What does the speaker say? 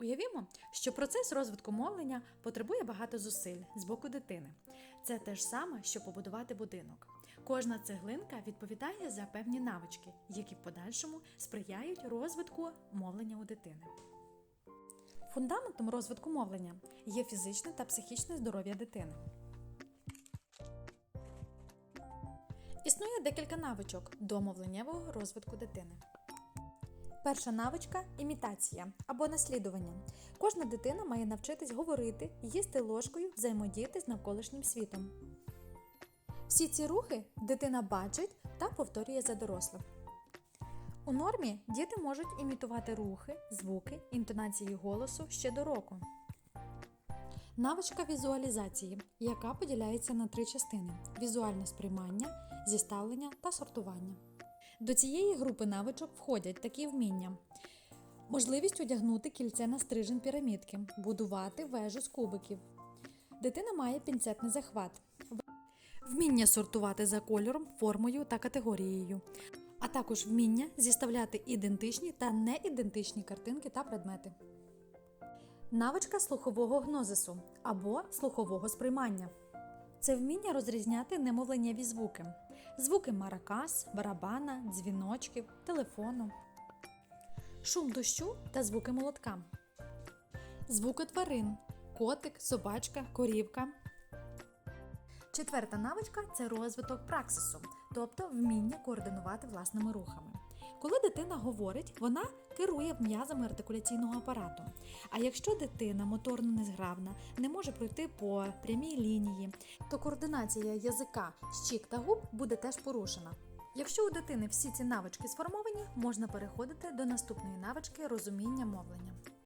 Уявімо, що процес розвитку мовлення потребує багато зусиль з боку дитини. Це те ж саме, що побудувати будинок. Кожна цеглинка відповідає за певні навички, які в подальшому сприяють розвитку мовлення у дитини. Фундаментом розвитку мовлення є фізичне та психічне здоров'я дитини. Існує декілька навичок до мовленнєвого розвитку дитини. Перша навичка імітація або наслідування. Кожна дитина має навчитись говорити, їсти ложкою, взаємодіяти з навколишнім світом. Всі ці рухи дитина бачить та повторює за дорослим. У нормі діти можуть імітувати рухи, звуки, інтонації голосу ще до року. Навичка візуалізації, яка поділяється на три частини: візуальне сприймання, зіставлення та сортування. До цієї групи навичок входять такі вміння: можливість одягнути кільце на стрижень пірамідки, будувати вежу з кубиків. Дитина має пінцетний захват, вміння сортувати за кольором, формою та категорією, а також вміння зіставляти ідентичні та неідентичні картинки та предмети. Навичка слухового гнозису або слухового сприймання. Це вміння розрізняти немовленнєві звуки. Звуки маракас, барабана, дзвіночків, телефону, шум дощу та звуки молотка. Звуки тварин котик, собачка, корівка. Четверта навичка це розвиток праксису, тобто вміння координувати власними рухами. Коли дитина говорить, вона керує м'язами артикуляційного апарату. А якщо дитина моторно незграбна, не може пройти по прямій лінії, то координація язика, щік та губ буде теж порушена. Якщо у дитини всі ці навички сформовані, можна переходити до наступної навички розуміння мовлення.